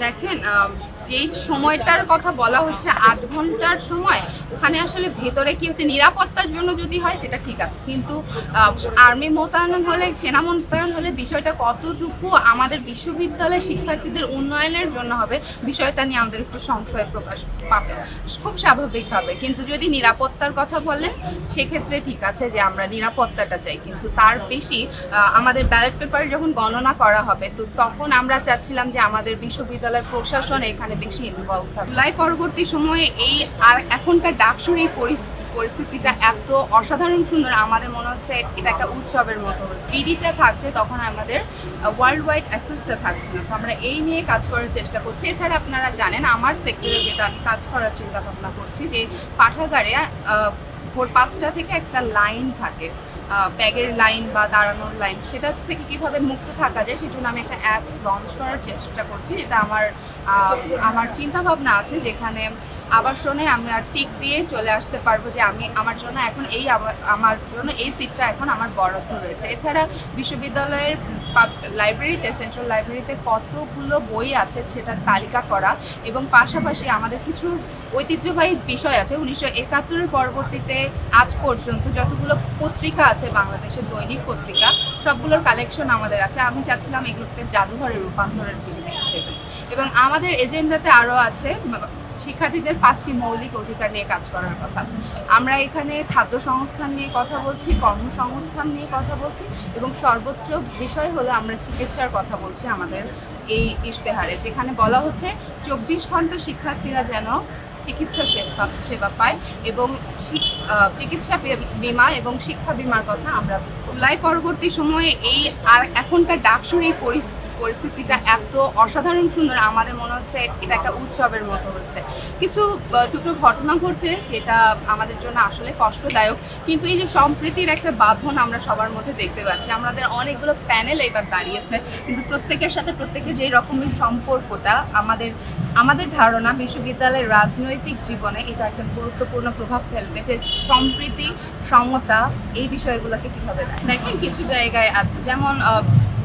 দেখেন আহ, যেই সময়টার কথা বলা হচ্ছে আট ঘণ্টার সময়, ওখানে আসলে ভেতরে কি হচ্ছে, নিরাপত্তার জন্য যদি হয় সেটা ঠিক আছে। কিন্তু আর্মি মোতায়েন হলে, সেনা মোতায়েন হলে বিষয়টা কতটুকু আমাদের বিশ্ববিদ্যালয়ের শিক্ষার্থীদের উন্নয়নের জন্য হবে, বিষয়টা নিয়ে আমাদের একটু সংশয় প্রকাশ পাবে। খুব স্বাভাবিকভাবে। কিন্তু যদি নিরাপত্তার কথা বলেন, সেক্ষেত্রে ঠিক আছে যে আমরা নিরাপত্তাটা চাই। কিন্তু তার বেশি আমাদের ব্যালট পেপারে যখন গণনা করা হবে, তো তখন আমরা চাচ্ছিলাম যে আমাদের বিশ্ববিদ্যালয়ের প্রশাসন এখানে বেশি ইনভলভ থাকবে জুলাই পরবর্তী সময়ে এই আর এখনকার ডাকসুর এই পরি- পরিস্থিতিটা এত অসাধারণ সুন্দর, আমাদের মনে হচ্ছে এটা একটা উৎসবের মতো হচ্ছে। থাকছে, তখন আমাদের ওয়ার্ল্ড ওয়াইড অ্যাক্সেসটা থাকছে না। তো আমরা এই নিয়ে কাজ করার চেষ্টা করছি। এছাড়া আপনারা জানেন, আমার সেক্টরে যেটা আমি কাজ করার চিন্তা ভাবনা করছি যে, পাঠাগারে ভোর পাঁচটা থেকে একটা লাইন থাকে। ব্যাগের লাইন বা দাঁড়ানোর লাইন সেটা থেকে কীভাবে মুক্ত থাকা যায় সেজন্য আমি একটা অ্যাপস লঞ্চ করার চেষ্টা করছি, যেটা আমার আমার চিন্তাভাবনা আছে যেখানে আবাসনে আমি আর টিক দিয়ে চলে আসতে পারব যে আমি আমার জন্য এখন এই আমার- আমার জন্য এই সিটটা এখন আমার বরাদ্দ রয়েছে। এছাড়া বিশ্ববিদ্যালয়ের লাইব্রেরিতে সেন্ট্রাল লাইব্রেরিতে কতগুলো বই আছে সেটার তালিকা করা এবং পাশাপাশি আমাদের কিছু ঐতিহ্যবাহী বিষয় আছে। উনিশশো একাত্তরের পরবর্তীতে আজ পর্যন্ত যতগুলো পত্রিকা আছে বাংলাদেশের দৈনিক পত্রিকা, সবগুলোর কালেকশন আমাদের আছে। আমি চাচ্ছিলাম এগুলোকে জাদুঘরে রূপান্তরের দিকে এবং আমাদের এজেন্ডাতে আরও আছে শিক্ষার্থীদের পাঁচটি মৌলিক অধিকার নিয়ে কাজ করার কথা। আমরা এখানে খাদ্য সংস্থান নিয়ে কথা বলছি, কর্মসংস্থান নিয়ে কথা বলছি এবং সর্বোচ্চ বিষয় হলো আমরা চিকিৎসার কথা বলছি আমাদের এই ইশতেহারে, যেখানে বলা হচ্ছে চব্বিশ ঘণ্টা শিক্ষার্থীরা যেন চিকিৎসা সেবা সেবা পায় এবং চিকিৎসা বীমা এবং শিক্ষা বিমার কথা আমরা জুলাই পরবর্তী সময়ে এই আর এখনকার ডাকসুর এই পরিস্থিতিটা এত অসাধারণ সুন্দর, আমাদের মনে হচ্ছে এটা একটা উৎসবের মতো হচ্ছে কিছু টুকরো ঘটনা ঘটছে যেটা আমাদের জন্য আসলে কষ্টদায়ক, কিন্তু এই যে সম্প্রীতির একটা বাঁধন আমরা সবার মধ্যে দেখতে পাচ্ছি, আমাদের অনেকগুলো প্যানেল এবার দাঁড়িয়েছে, কিন্তু প্রত্যেকের সাথে প্রত্যেকের যেই রকমের সম্পর্কটা, আমাদের আমাদের ধারণা বিশ্ববিদ্যালয়ের রাজনৈতিক জীবনে এটা একটা গুরুত্বপূর্ণ প্রভাব ফেলবে যে সম্প্রীতি, সমতা এই বিষয়গুলোকে কীভাবে দেখেন? কিছু জায়গায় আছে, যেমন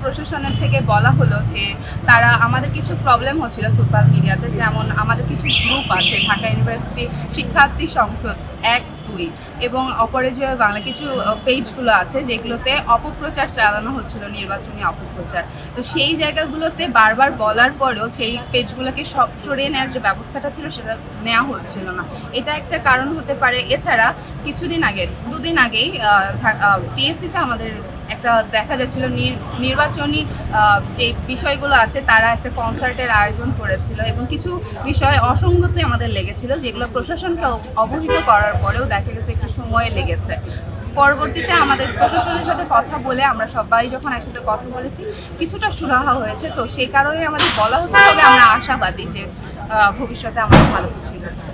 প্রশাসনের থেকে বলা হলো যে তারা আমাদের কিছু প্রবলেম হচ্ছিল সোশ্যাল মিডিয়াতে যেমন আমাদের কিছু গ্রুপ আছে, ঢাকা ইউনিভার্সিটি শিক্ষার্থী সংসদ এক দুই এবং অপরাজয় বাংলা কিছু পেজগুলো আছে যেগুলোতে অপপ্রচার চালানো হচ্ছিল, নির্বাচনী অপপ্রচার। তো সেই জায়গাগুলোতে বারবার বলার পরেও সেই পেজগুলোকে সব সরিয়ে নেওয়ার যে ব্যবস্থাটা ছিল সেটা নেওয়া হচ্ছিল না। এটা একটা কারণ হতে পারে। এছাড়া কিছুদিন আগে, দুদিন আগেই টিএসসিতে আমাদের একটা দেখা যাচ্ছিল, নির- নির্বাচনী যে বিষয়গুলো আছে তারা একটা কনসার্টের আয়োজন করেছিল এবং কিছু বিষয় অসঙ্গতি আমাদের লেগেছিল যেগুলো প্রশাসনকে অবহিত করার পরেও দেখা গেছে, একটু সময় লেগেছে। পরবর্তীতে আমাদের প্রশাসনের সাথে কথা বলে আমরা সবাই যখন একসাথে কথা বলেছি, কিছুটা সুরাহা হয়েছে। তো সেই কারণে আমাদের বলা হচ্ছে, তবে আমরা আশাবাদী যে ভবিষ্যতে আমরা ভালো কিছুই হচ্ছে